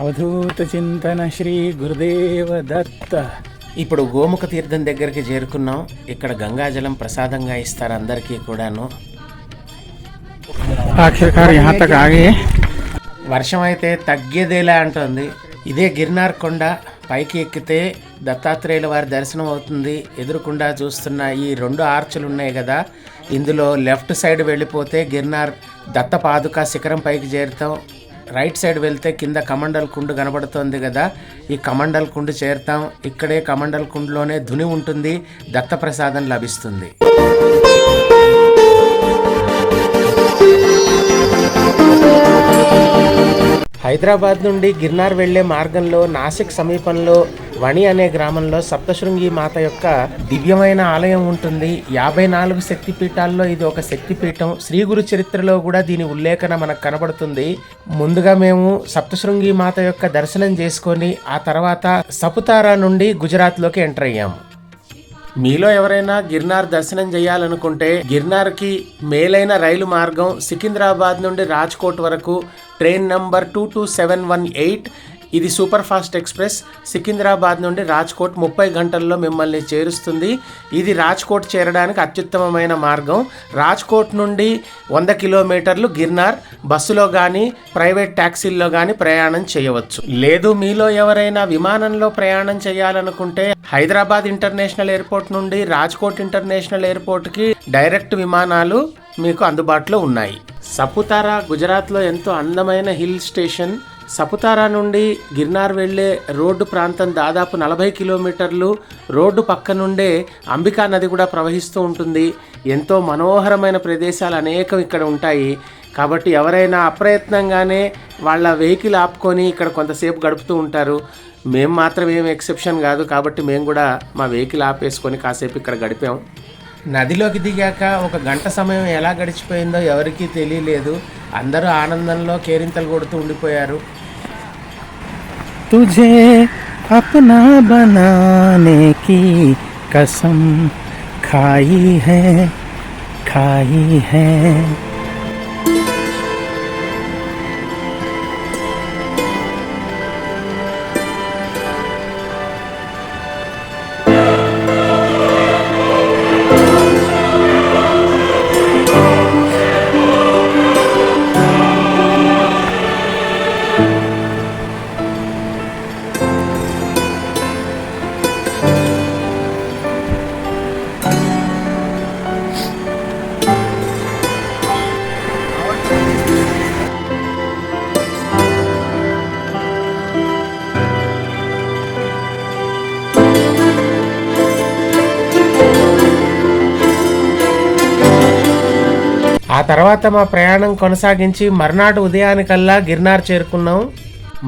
అవధూత చింతన శ్రీ గురుదేవ దత్త. ఇప్పుడు గోముఖ తీర్థం దగ్గరికి చేరుకున్నాం. ఇక్కడ గంగాజలం ప్రసాదంగా ఇస్తారు అందరికీ కూడాను. వర్షం అయితే తగ్గేదేలా అంటుంది. ఇదే గిర్నార్ కొండ పైకి ఎక్కితే దత్తాత్రేయుల వారి దర్శనం అవుతుంది. ఎదురుకుండా చూస్తున్న ఈ రెండు ఆర్చులు ఉన్నాయి కదా. ఇందులో లెఫ్ట్ సైడ్ వెళ్ళిపోతే గిర్నార్ దత్త పాదుక శిఖరం పైకి చేరుతాం. రైట్ సైడ్ వెళ్తే కింద కమండల్ కుండు కనబడుతోంది కదా. ఈ కమండల్ కుండు చేరుతాం. ఇక్కడే కమండల్ కుండులోనే ధుని ఉంటుంది. దత్త ప్రసాదం లభిస్తుంది. హైదరాబాద్ నుండి గిర్నార్ వెళ్ళే మార్గంలో నాసిక్ సమీపంలో వణి అనే గ్రామంలో సప్తశృంగి మాత యొక్క దివ్యమైన ఆలయం ఉంటుంది. యాభై నాలుగు శక్తిపీఠాల్లో ఇది ఒక శక్తిపీఠం. శ్రీ గురు చరిత్రలో కూడా దీని ఉల్లేఖన మనకు కనబడుతుంది. ముందుగా మేము సప్తశృంగి మాత యొక్క దర్శనం చేసుకొని ఆ తర్వాత సపుతారా నుండి గుజరాత్లోకి ఎంటర్ అయ్యాము. మీలో ఎవరైనా గిర్నార్ దర్శనం చేయాలనుకుంటే గిర్నార్కి మేలైన రైలు మార్గం సికింద్రాబాద్ నుండి రాజ్కోట్ వరకు train number two two seven one eight ఇది సూపర్ ఫాస్ట్ ఎక్స్ప్రెస్. సికింద్రాబాద్ నుండి రాజ్కోట్ ముప్పై గంటల్లో మిమ్మల్ని చేరుస్తుంది. ఇది రాజ్కోట్ చేరడానికి అత్యుత్తమమైన మార్గం. రాజ్కోట్ నుండి వంద కిలోమీటర్లు గిర్నార్ బస్సులో కానీ ప్రైవేట్ ట్యాక్సీల్లో కానీ ప్రయాణం చేయవచ్చు. లేదు మీలో ఎవరైనా విమానంలో ప్రయాణం చేయాలనుకుంటే హైదరాబాద్ ఇంటర్నేషనల్ ఎయిర్పోర్ట్ నుండి రాజ్కోట్ ఇంటర్నేషనల్ ఎయిర్పోర్ట్కి డైరెక్ట్ విమానాలు మీకు అందుబాటులో ఉన్నాయి. సపుతారా గుజరాత్లో ఎంతో అందమైన హిల్ స్టేషన్ సపుతారా నుండి గిర్నార్ వెళ్ళే రోడ్డు ప్రాంతం దాదాపు నలభై కిలోమీటర్లు రోడ్డు పక్క నుండే అంబికా నది కూడా ప్రవహిస్తూ ఉంటుంది. ఎంతో మనోహరమైన ప్రదేశాలు అనేకం ఇక్కడ ఉంటాయి. కాబట్టి ఎవరైనా అప్రయత్నంగానే వాళ్ళ వెహికల్ ఆపుకొని ఇక్కడ కొంతసేపు గడుపుతూ ఉంటారు. మేము మాత్రం ఏం ఎక్సెప్షన్ కాదు. కాబట్టి మేము కూడా మా వెహికల్ ఆపేసుకొని కాసేపు ఇక్కడ గడిపాం. నదిలోకి దిగాక ఒక గంట సమయం ఎలా గడిచిపోయిందో ఎవరికీ తెలియలేదు. అందరూ ఆనందంలో కేరింతలు కొడుతూ ఉండిపోయారు. तुझे अपना बनाने की कसम खाई है खाई है। ఆ తర్వాత మా ప్రయాణం కొనసాగించి మర్నాడు ఉదయానికల్లా గిర్నార్ చేరుకున్నాం.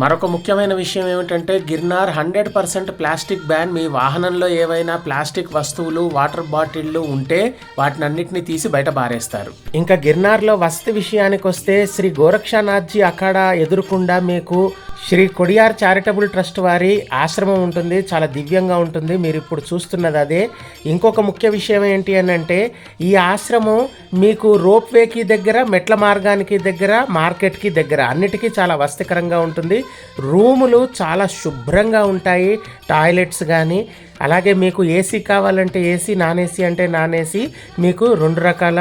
మరొక ముఖ్యమైన విషయం ఏమిటంటే Girnar hundred percent plastic ban. మీ వాహనంలో ఏవైనా ప్లాస్టిక్ వస్తువులు వాటర్ బాటిళ్ళు ఉంటే వాటిని అన్నిటిని తీసి బయట బారేస్తారు ఇంకా గిర్నార్లో వసతి విషయానికి వస్తే శ్రీ గోరక్షనాథ్జీ అక్కడ ఎదురుకుండా మీకు శ్రీ కొడియార్ చారిటబుల్ ట్రస్ట్ వారి ఆశ్రమం ఉంటుంది. చాలా దివ్యంగా ఉంటుంది. మీరు ఇప్పుడు చూస్తున్నది అదే. ఇంకొక ముఖ్య విషయం ఏంటి అని అంటే ఈ ఆశ్రమం మీకు రోప్ వేకి దగ్గర మెట్ల మార్గానికి దగ్గర మార్కెట్కి దగ్గర అన్నిటికీ చాలా వసతికరంగా ఉంటుంది. రూములు చాలా శుభ్రంగా ఉంటాయి టాయిలెట్స్ కానీ అలాగే మీకు ఏసీ కావాలంటే ఏసీ నాన్ ఏసీ అంటే నాన్ ఏసీ మీకు రెండు రకాల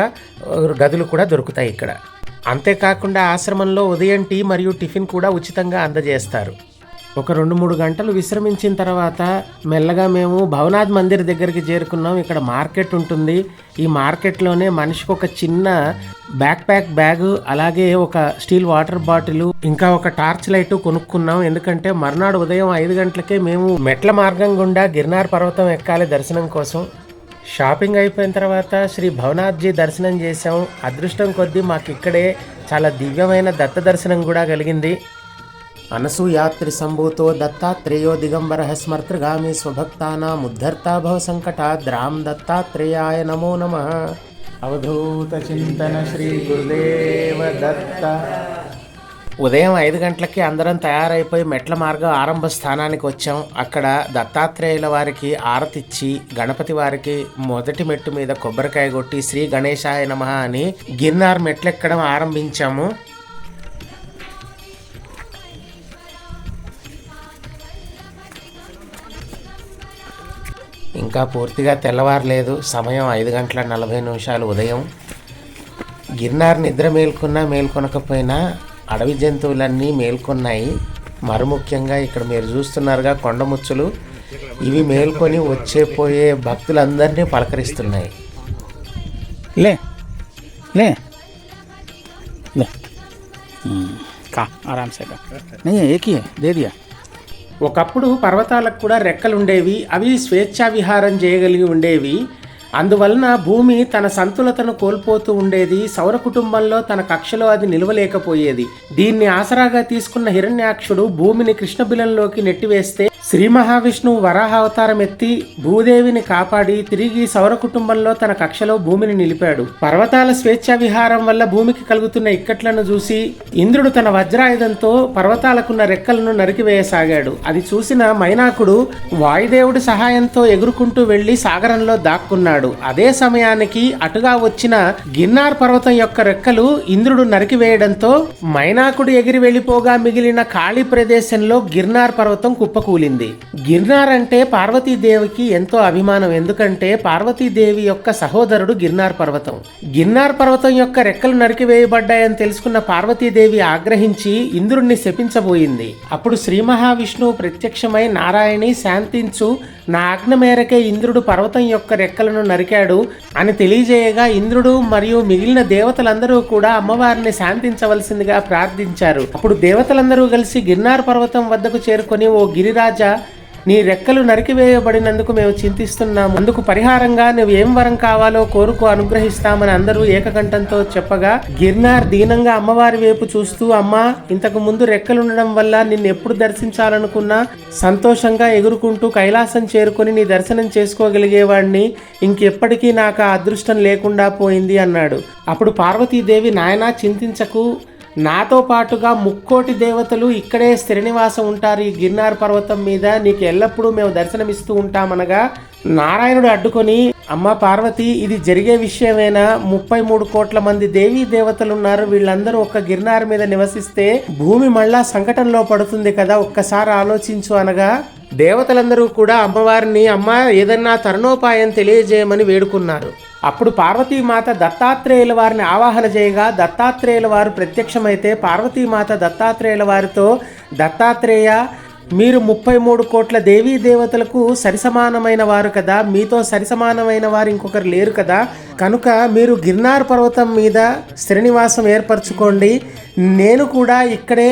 గదులు కూడా దొరుకుతాయి ఇక్కడ. అంతేకాకుండా ఆశ్రమంలో ఉదయం టీ మరియు టిఫిన్ కూడా ఉచితంగా అందజేస్తారు. ఒక రెండు మూడు గంటలు విశ్రమించిన తర్వాత మెల్లగా మేము భవనాథ్ మందిర్ దగ్గరికి చేరుకున్నాం. ఇక్కడ మార్కెట్ ఉంటుంది. ఈ మార్కెట్లోనే మనిషికి ఒక చిన్న బ్యాక్ ప్యాక్ బ్యాగ్ అలాగే ఒక స్టీల్ వాటర్ బాటిల్ ఇంకా ఒక టార్చ్ లైట్ కొనుక్కున్నాం. ఎందుకంటే మర్నాడు ఉదయం ఐదు గంటలకే మేము మెట్ల మార్గం గుండా గిర్నార్ పర్వతం ఎక్కాలి దర్శనం కోసం. షాపింగ్ అయిపోయిన తర్వాత శ్రీ భవనాథ్జీ దర్శనం చేసాం అదృష్టం కొద్దీ మాకు ఇక్కడే చాలా దివ్యమైన దత్త దర్శనం కూడా కలిగింది. అనసూయాత్రి సంభూతో దత్తాత్రేయో దిగంబర స్మర్తృగామి స్వభక్తానాం ఉద్ధర్తా భవ సంకటాద్ రామ్ దత్తాత్రేయాయ నమో నమ. అవధూత చింతన శ్రీ గురుదేవ దత్త ఉదయం ఐదు గంటలకి అందరం తయారైపోయి మెట్ల మార్గం ఆరంభ స్థానానికి వచ్చాం. అక్కడ దత్తాత్రేయుల వారికి ఆరతిచ్చి గణపతి వారికి మొదటి మెట్టు మీద కొబ్బరికాయ కొట్టి శ్రీ గణేశాయ నమ అని గిర్నార్ మెట్లెక్కడం ఆరంభించాము. ఇంకా పూర్తిగా తెల్లవారలేదు సమయం ఐదు గంటల నలభై నిమిషాలు ఉదయం గిర్నార్ నిద్ర మేల్కొన్నా మేల్కొనకపోయినా అడవి జంతువులన్నీ మేల్కొన్నాయి మరి ముఖ్యంగా ఇక్కడ మీరు చూస్తున్నారుగా కొండముచ్చులు ఇవి మేల్కొని వచ్చే పోయే భక్తులందరినీ పలకరిస్తున్నాయి ले ले ले हम्म, खा आराम से खा नहीं है एक ही है दे दिया ఒకప్పుడు పర్వతాలకు కూడా రెక్కలుండేవి అవి స్వేచ్ఛా విహారం చేయగలిగి ఉండేవి. అందువలన భూమి తన సంతులతను కోల్పోతూ ఉండేది సౌర కుటుంబంలో తన కక్షలో అది నిలవలేకపోయేది. దీన్ని ఆసరాగా తీసుకున్న హిరణ్యాక్షుడు భూమిని కృష్ణబిలంలోకి నెట్టివేస్తే శ్రీ మహావిష్ణువు వరాహ అవతారం ఎత్తి భూదేవిని కాపాడి తిరిగి సౌర కుటుంబంలో తన కక్షలో భూమిని నిలిపాడు. పర్వతాల స్వేచ్ఛా విహారం వల్ల భూమికి కలుగుతున్న ఇక్కట్లను చూసి ఇంద్రుడు తన వజ్రాయుధంతో పర్వతాలకున్న రెక్కలను నరికివేయసాగాడు. అది చూసిన మైనాకుడు వాయుదేవుడి సహాయంతో ఎగురుకుంటూ వెళ్ళి సాగరంలో దాక్కున్నాడు. అదే సమయానికి అటుగా వచ్చిన గిన్నార్ పర్వతం యొక్క రెక్కలు ఇంద్రుడు నరికివేయడంతో మైనాకుడు ఎగిరి వెళ్ళిపోగా మిగిలిన ఖాళీ ప్రదేశంలో గిర్నార్ పర్వతం కుప్పకూలింది. గిర్నార్ అంటే పార్వతీదేవికి ఎంతో అభిమానం. ఎందుకంటే పార్వతీదేవి యొక్క సహోదరుడు గిర్నార్ పర్వతం. గిర్నార్ పర్వతం యొక్క రెక్కలు నరికివేయబడ్డాయని తెలుసుకున్న పార్వతీదేవి ఆగ్రహించి ఇంద్రుణ్ణి శపించబోయింది. అప్పుడు శ్రీ మహావిష్ణువు ప్రత్యక్షమై నారాయణి శాంతించు నా ఆజ్ఞ మేరకే ఇంద్రుడు పర్వతం యొక్క రెక్కలను నరికాడు అని తెలియజేయగా ఇంద్రుడు మరియు మిగిలిన దేవతలందరూ కూడా అమ్మవారిని శాంతించవలసిందిగా ప్రార్థించారు. అప్పుడు దేవతలందరూ కలిసి గిర్నార్ పర్వతం వద్దకు చేరుకొని ఓ గిరిరాజ నీ రెక్కలు నరికివేయబడినందుకు మేము చింతిస్తున్నాము. అందుకు పరిహారంగా నువ్వు ఏం వరం కావాలో కోరుకు అనుగ్రహిస్తామని అందరూ ఏకకంఠంతో చెప్పగా గిర్నార్ దీనంగా అమ్మవారి వైపు చూస్తూ అమ్మా ఇంతకు ముందు రెక్కలుండడం వల్ల నిన్ను ఎప్పుడు దర్శించాలనుకున్నా సంతోషంగా ఎగురుకుంటూ కైలాసం చేరుకొని నీ దర్శనం చేసుకోగలిగేవాడిని ఇంకెప్పటికీ నాకు ఆ అదృష్టం లేకుండా పోయింది అన్నాడు. అప్పుడు పార్వతీదేవి నాయనా చింతించకు నాతో పాటుగా ముక్కోటి దేవతలు ఇక్కడే స్థిర ఉంటారు. ఈ గిర్నార్ పర్వతం మీద నీకు ఎల్లప్పుడూ మేము దర్శనమిస్తూ ఉంటామనగా నారాయణుడు అడ్డుకొని అమ్మ పార్వతి ఇది జరిగే విషయమేనా? ముప్పై మూడు కోట్ల మంది దేవీ దేవతలు ఉన్నారు వీళ్ళందరూ ఒక్క గిర్నార్ మీద నివసిస్తే భూమి మళ్ళా సంకటంలో పడుతుంది కదా. ఒక్కసారి ఆలోచించు అనగా దేవతలందరూ కూడా అమ్మవారిని అమ్మ ఏదన్నా తరుణోపాయం తెలియజేయమని వేడుకున్నారు. అప్పుడు పార్వతీమాత దత్తాత్రేయుల వారిని ఆవాహన చేయగా దత్తాత్రేయుల వారు ప్రత్యక్షమైతే పార్వతీమాత దత్తాత్రేయుల వారితో దత్తాత్రేయ మీరు ముప్పై మూడు కోట్ల దేవీ దేవతలకు సరిసమానమైన వారు కదా మీతో సరిసమానమైన వారు ఇంకొకరు లేరు కదా కనుక మీరు గిర్నార్ పర్వతం మీద శ్రీనివాసం ఏర్పరచుకోండి. నేను కూడా ఇక్కడే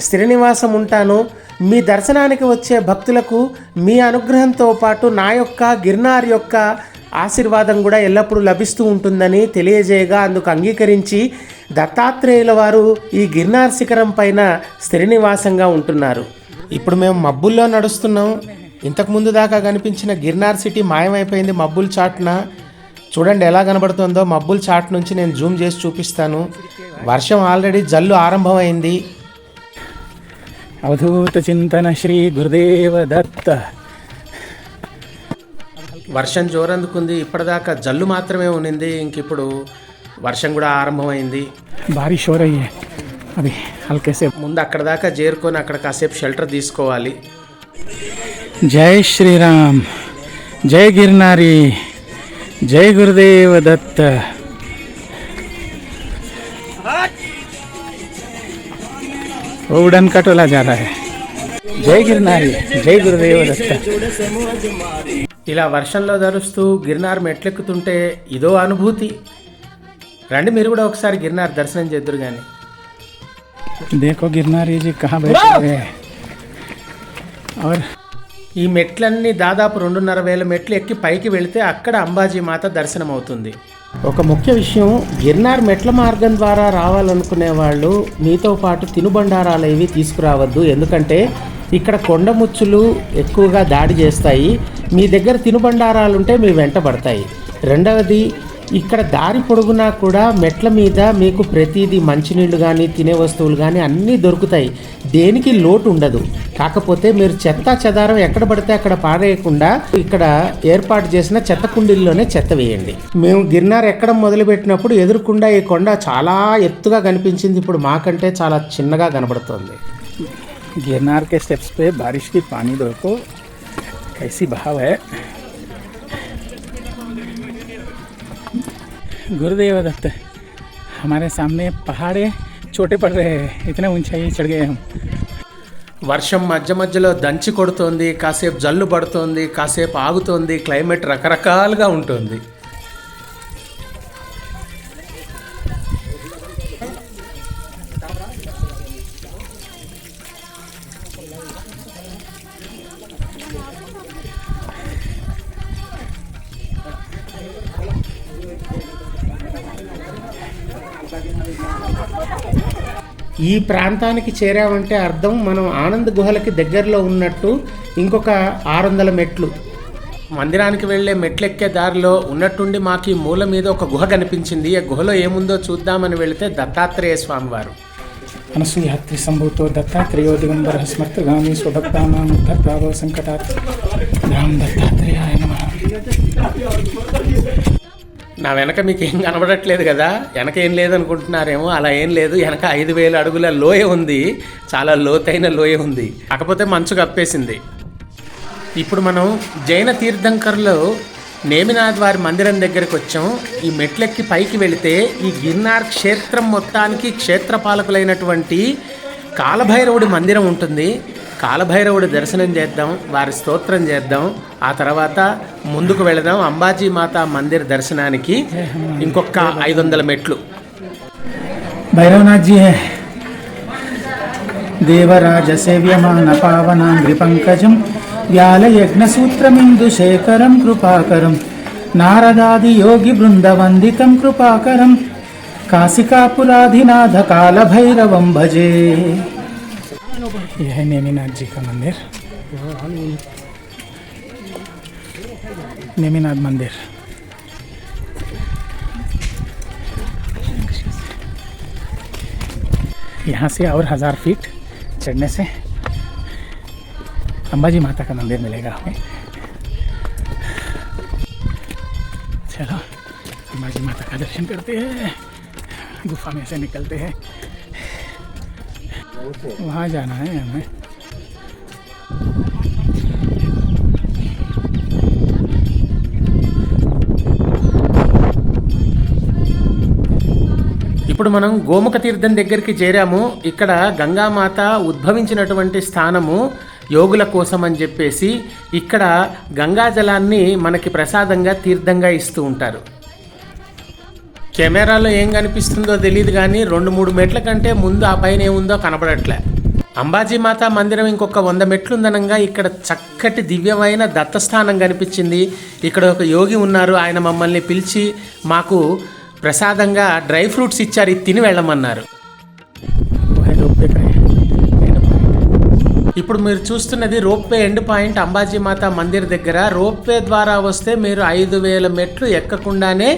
శ్రీనివాసం ఉంటాను. మీ దర్శనానికి వచ్చే భక్తులకు మీ అనుగ్రహంతో పాటు నా యొక్క గిర్నార్ యొక్క ఆశీర్వాదం కూడా ఎల్లప్పుడూ లభిస్తూ ఉంటుందని తెలియజేయగా అందుకు అంగీకరించి దత్తాత్రేయుల వారు ఈ గిర్నార్ శిఖరం పైన శ్రీనివాసంగా ఉంటున్నారు. ఇప్పుడు మేము మబ్బుల్లో నడుస్తున్నాం. ఇంతకుముందు దాకా కనిపించిన గిర్నార్ సిటీ మాయమైపోయింది మబ్బుల చాటున. చూడండి ఎలా కనబడుతుందో. మబ్బుల చాట్ నుంచి నేను జూమ్ చేసి చూపిస్తాను. వర్షం ఆల్రెడీ జల్లు ఆరంభమైంది. అవధూత చింతన శ్రీ గురుదేవ దత్త వర్షం జోరందుకుంది ఇప్పటిదాకా జల్లు మాత్రమే ఉండింది ఇంకిప్పుడు వర్షం కూడా ఆరంభమైంది. భారీ షోర్ అయ్యే. అది అల్కేసేపు ముందు అక్కడ దాకా చేరుకొని అక్కడ కాసేపు షెల్టర్ తీసుకోవాలి. జై శ్రీరామ్ జై గిరినారి జై గురుదేవ దత్త. वो उड़न कटोला जा रहा है जय गिरनारी जय गुरुदेव दत्त ఇలా వర్షంలో ధరుస్తూ గిర్నార్ మెట్లెక్కుతుంటే ఇదో అనుభూతి రండి మీరు కూడా ఒకసారి గిర్నార్ దర్శనం చేద్దరు కానీ देखो गिरनारी जी कहाँ बैठे हुए हैं और ఈ మెట్లన్నీ దాదాపు రెండున్నర వేల మెట్లు ఎక్కి పైకి వెళితే అక్కడ అంబాజీ మాత దర్శనం అవుతుంది ఒక ముఖ్య విషయం గిర్నార్ మెట్ల మార్గం ద్వారా రావాలనుకునే వాళ్ళు మీతో పాటు తినుబండారాలు ఏవి తీసుకురావద్దు. ఎందుకంటే ఇక్కడ కొండముచ్చులు ఎక్కువగా దాడి చేస్తాయి. మీ దగ్గర తినుబండారాలుంటే మీ వెంట పడతాయి. రెండవది ఇక్కడ దారి పొడుగునా కూడా మెట్ల మీద మీకు ప్రతిదీ మంచినీళ్ళు కానీ తినే వస్తువులు కానీ అన్నీ దొరుకుతాయి దేనికి లోటు ఉండదు కాకపోతే మీరు చెత్త చెదారం ఎక్కడ పడితే అక్కడ పారేయకుండా ఇక్కడ ఏర్పాటు చేసిన చెత్త కుండీల్లోనే చెత్త వేయండి మేము గిర్నార్ ఎక్కడం మొదలుపెట్టినప్పుడు ఎదురుకుండా ఈ కొండ చాలా ఎత్తుగా కనిపించింది ఇప్పుడు మాకంటే చాలా చిన్నగా కనబడుతుంది गिरनार के स्टेप्स पे बारिश की पानी देखो कैसी बहाव है गुरुदेव दत्त हमारे सामने पहाड़ है छोटे पड़ रहे हैं इतने ऊंचाई चढ़ गए हम వర్షం మధ్య మధ్యలో దంచి కొడుతోంది కాసేపు జల్లు పడుతోంది కాసేపు ఆగుతోంది క్లైమేట్ రకరకాలుగా ఉంటుంది ప్రాంతానికి చేరామంటే అర్థం మనం ఆనంద్ గుహలకి దగ్గరలో ఉన్నట్టు ఇంకొక ఆరు వందల మెట్లు. మందిరానికి వెళ్ళే మెట్లు ఎక్కే దారిలో ఉన్నట్టుండి మాకు ఈ మూల మీద ఒక గుహ కనిపించింది. ఆ గుహలో ఏముందో చూద్దామని వెళితే దత్తాత్రేయ స్వామి వారు. అనసూయాత్రి సంభూతో దత్తాత్రేయో దిగంబర స్మర్తగామి స్వభక్తానాం ఉద్ధర్భావో సంకటాత్ దత్తాత్రేయాయ నమః. నా వెనక మీకు ఏం కనబడట్లేదు కదా? వెనక ఏం లేదనుకుంటున్నారేమో అలా ఏం లేదు. వెనక ఐదు వేల అడుగుల లోయ ఉంది. చాలా లోతైన లోయ ఉంది. కాకపోతే మంచు కప్పేసింది. ఇప్పుడు మనం జైన తీర్థంకర్లో నేమినాథ్ వారి మందిరం దగ్గరికి వచ్చాం. ఈ మెట్లెక్కి పైకి వెళితే ఈ గిర్నార్ క్షేత్రం మొత్తానికి క్షేత్రపాలకులైనటువంటి కాలభైరవుడి మందిరం ఉంటుంది. కాలభైరవుడు దర్శనం చేద్దాం వారి స్తోత్రం చేద్దాం ఆ తర్వాత ముందుకు వెళదాం అంబాజీ మాత మందిర్ దర్శనానికి ఇంకొక ఐదు వందల మెట్లు. భైరవనాథ్జీ దేవరాజ సేవ్యమాన పావనాంగ్రి పంకజం వ్యాలయజ్ఞసూత్రమిందు శేఖరం కృపాకరం నారదాది యోగి బృందవందితం కృపాకరం కాశికాపురాధినాథ కాలభైరవం భజే. यह है नेमिनाथ जी का मंदिर। नेमिनाथ मंदिर। यहाँ से और हज़ार फीट चढ़ने से अंबाजी माता का मंदिर मिलेगा हमें। चलो, अंबाजी माता का दर्शन करते हैं। गुफा में से निकलते हैं। वहाँ जाना है हमें ఇప్పుడు మనం గోముఖ తీర్థం దగ్గరికి చేరాము ఇక్కడ గంగామాత ఉద్భవించినటువంటి స్థానము యోగుల కోసం అని చెప్పేసి ఇక్కడ గంగా జలాన్ని మనకి ప్రసాదంగా తీర్థంగా ఇస్తూ ఉంటారు కెమెరాలో ఏం కనిపిస్తుందో తెలియదు కానీ రెండు మూడు మెట్ల కంటే ముందు ఆ పైన ఏముందో కనపడట్లే అంబాజీ మాత మందిరం ఇంకొక వంద మెట్లుందనంగా ఇక్కడ చక్కటి దివ్యమైన దత్తస్థానం కనిపించింది. ఇక్కడ ఒక యోగి ఉన్నారు ఆయన మమ్మల్ని పిలిచి మాకు ప్రసాదంగా డ్రై ఫ్రూట్స్ ఇచ్చారు ఇది తిని వెళ్ళమన్నారు. ఇప్పుడు మీరు చూస్తున్నది రోప్వే ఎండ్ పాయింట్ అంబాజీ మాత మందిర్ దగ్గర. రోప్వే ద్వారా వస్తే మీరు ఐదు వేల మెట్లు ఎక్కకుండానే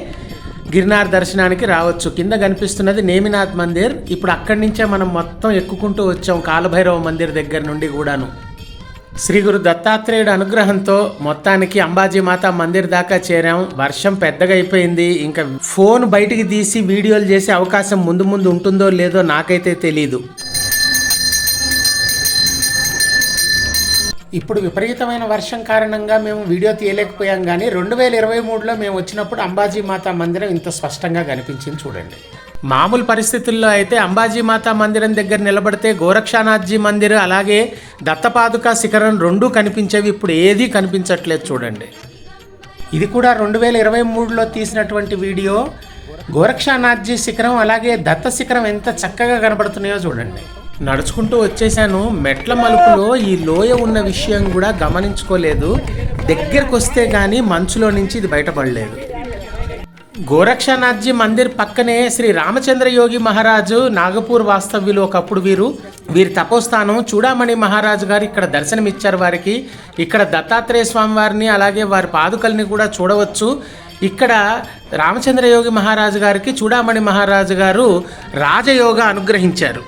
గిరినార్ దర్శనానికి రావచ్చు. కింద కనిపిస్తున్నది నేమినాథ్ మందిర్. ఇప్పుడు అక్కడి నుంచే మనం మొత్తం ఎక్కుకుంటూ వచ్చాం కాలభైరవ మందిర్ దగ్గర నుండి కూడాను. శ్రీ గురు దత్తాత్రేయుడు అనుగ్రహంతో మొత్తానికి అంబాజీ మాత మందిర్ దాకా చేరాం. వర్షం పెద్దగా అయిపోయింది. ఇంకా ఫోన్ బయటికి తీసి వీడియోలు చేసే అవకాశం ముందు ముందు ఉంటుందో లేదో నాకైతే తెలీదు. ఇప్పుడు విపరీతమైన వర్షం కారణంగా మేము వీడియో తీయలేకపోయాం కానీ రెండు వేల ఇరవై మూడులో మేము వచ్చినప్పుడు అంబాజీ మాతా మందిరం ఇంత స్పష్టంగా కనిపించింది చూడండి. మామూలు పరిస్థితుల్లో అయితే అంబాజీ మాతా మందిరం దగ్గర నిలబడితే గోరక్షానాథ్జీ మందిర్ అలాగే దత్తపాదుక శిఖరం రెండూ కనిపించేవి ఇప్పుడు ఏదీ కనిపించట్లేదు చూడండి. ఇది కూడా రెండు వేల ఇరవై మూడులో తీసినటువంటి వీడియో. గోరక్షానాథ్జీ శిఖరం అలాగే దత్త శిఖరం ఎంత చక్కగా కనబడుతున్నాయో చూడండి. నడుచుకుంటూ వచ్చేసాను మెట్ల మలుపులో ఈ లోయ ఉన్న విషయం కూడా గమనించుకోలేదు. దగ్గరకు వస్తే కానీ మంచులో నుంచి ఇది బయటపడలేదు. గోరక్షనాథ్జీ మందిర్ పక్కనే శ్రీ రామచంద్ర యోగి మహారాజు నాగపూర్ వాస్తవ్యులు ఒకప్పుడు వీరు. వీరి తపోస్థానం చూడామణి మహారాజు గారు ఇక్కడ దర్శనమిచ్చారు వారికి. ఇక్కడ దత్తాత్రేయ స్వామి వారిని అలాగే వారి పాదుకల్ని కూడా చూడవచ్చు. ఇక్కడ రామచంద్ర యోగి మహారాజు గారికి చూడామణి మహారాజు గారు రాజయోగ అనుగ్రహించారు.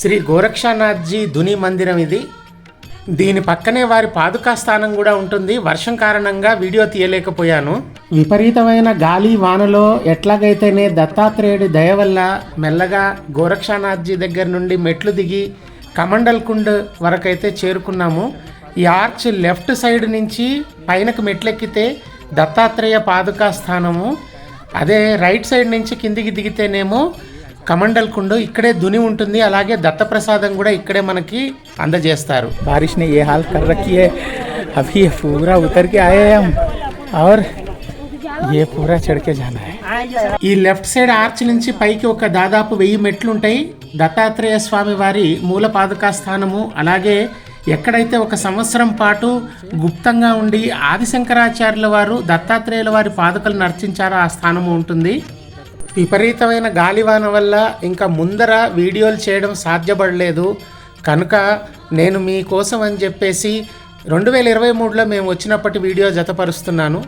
శ్రీ గోరక్షానాథ్జీ ధుని మందిరం ఇది. దీని పక్కనే వారి పాదుకా స్థానం కూడా ఉంటుంది. వర్షం కారణంగా వీడియో తీయలేకపోయాను. విపరీతమైన గాలి వానలో ఎట్లాగైతేనే దత్తాత్రేయుడి దయ వల్ల మెల్లగా గోరక్షానాథ్జీ దగ్గర నుండి మెట్లు దిగి కమండల్ కుండ్ వరకైతే చేరుకున్నాము. ఈ ఆర్చ్ లెఫ్ట్ సైడ్ నుంచి పైనకు మెట్లెక్కితే దత్తాత్రేయ పాదుకా స్థానము. అదే రైట్ సైడ్ నుంచి కిందికి దిగితేనేమో కమండల్ కుండు ఇక్కడే దుని ఉంటుంది అలాగే దత్తప్రసాదం కూడా ఇక్కడే మనకి అందజేస్తారు बारिश ने ये हाल कर रखी है अभी ये पूरा उतर के आए हैं हम और ये पूरा चढ़ के जाना है ఈ లెఫ్ట్ సైడ్ ఆర్చ్ నుంచి పైకి ఒక దాదాపు వెయ్యి మెట్లు ఉంటాయి దత్తాత్రేయ స్వామి వారి మూల పాదుకా స్థానము అలాగే ఎక్కడైతే ఒక సంవత్సరం పాటు గుప్తంగా ఉండి ఆదిశంకరాచార్యుల వారు దత్తాత్రేయుల వారి పాదుకలను నర్చించారో ఆ స్థానము ఉంటుంది విపరీతమైన గాలివాన వల్ల ఇంకా ముందర వీడియోలు చేయడం సాధ్యపడలేదు. కనుక నేను మీకోసం అని చెప్పేసి రెండు వేల ఇరవై మూడులో మేము వచ్చినప్పటి వీడియో జతపరుస్తున్నాను.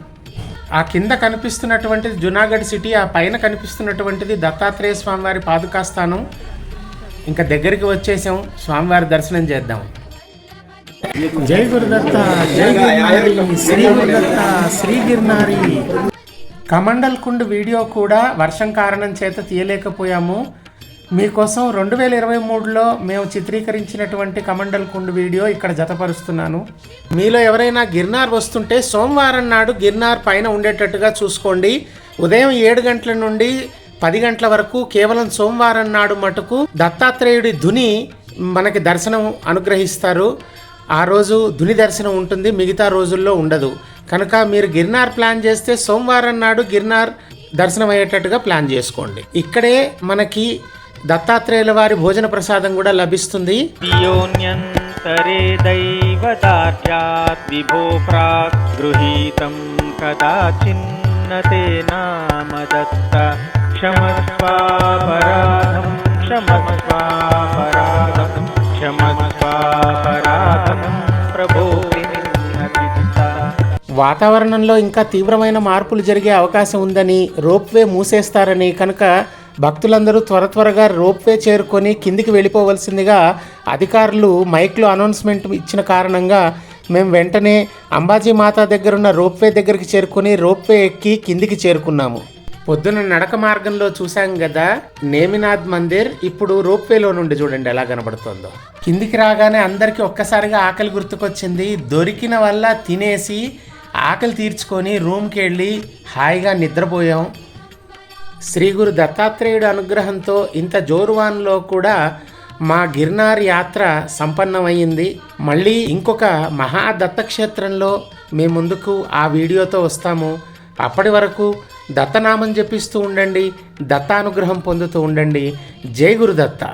ఆ కింద కనిపిస్తున్నటువంటిది జునాగఢ్ సిటీ ఆ పైన కనిపిస్తున్నటువంటిది దత్తాత్రేయ స్వామివారి పాదుకా స్థానం ఇంకా దగ్గరికి వచ్చేసాం స్వామివారి దర్శనం చేద్దాం. జై గురుదత్త జై శ్రీ గురుదత్త శ్రీ గిరినారి. కమండల్ కుండ్ వీడియో కూడా వర్షం కారణం చేత తీయలేకపోయాము. మీకోసం రెండు వేల ఇరవై మూడులో మేము చిత్రీకరించినటువంటి కమండల్ కుండ్ వీడియో ఇక్కడ జతపరుస్తున్నాను. మీలో ఎవరైనా గిర్నార్ వస్తుంటే సోమవారం నాడు గిర్నార్ పైన ఉండేటట్టుగా చూసుకోండి. ఉదయం ఏడు గంటల నుండి పది గంటల వరకు కేవలం సోమవారం నాడు మటుకు దత్తాత్రేయుడి ధుని మనకి దర్శనం అనుగ్రహిస్తారు. ఆ రోజు ధుని దర్శనం ఉంటుంది మిగతా రోజుల్లో ఉండదు. కనుక మీరు గిర్నార్ ప్లాన్ చేస్తే సోమవారం నాడు గిర్నార్ దర్శనం అయ్యేటట్టుగా ప్లాన్ చేసుకోండి. ఇక్కడే మనకి దత్తాత్రేయుల వారి భోజన ప్రసాదం కూడా లభిస్తుంది. క్షమస్వాపరాధం క్షమస్వాపరాధం క్షమస్వాపరాధం. వాతావరణంలో ఇంకా తీవ్రమైన మార్పులు జరిగే అవకాశం ఉందని రోప్వే మూసేస్తారని కనుక భక్తులందరూ త్వర త్వరగా రోప్వే చేరుకొని కిందికి వెళ్ళిపోవలసిందిగా అధికారులు మైక్లో అనౌన్స్మెంట్ ఇచ్చిన కారణంగా మేము వెంటనే అంబాజీ మాతా దగ్గరున్న రోప్వే దగ్గరికి చేరుకొని రోప్వే ఎక్కి కిందికి చేరుకున్నాము. పొద్దున నడక మార్గంలో చూసాం కదా నేమినాథ్ మందిర్ ఇప్పుడు రోప్వేలో నుండి చూడండి ఎలా కనబడుతుందో. కిందికి రాగానే అందరికీ ఒక్కసారిగా ఆకలి గుర్తుకొచ్చింది. దొరికిన వల్ల తినేసి ఆకలి తీర్చుకొని రూమ్కి వెళ్ళి హాయిగా నిద్రపోయాం. శ్రీ గురు దత్తాత్రేయుడు అనుగ్రహంతో ఇంత జోరువాన్లో కూడా మా గిర్నార్ యాత్ర సంపన్నమైంది మళ్ళీ ఇంకొక మహా దత్తక్షేత్రంలో మీ ముందుకు ఆ వీడియోతో వస్తాము. అప్పటి వరకు దత్తనామం జపిస్తూ ఉండండి దత్తానుగ్రహం పొందుతూ ఉండండి. జై గురుదత్త.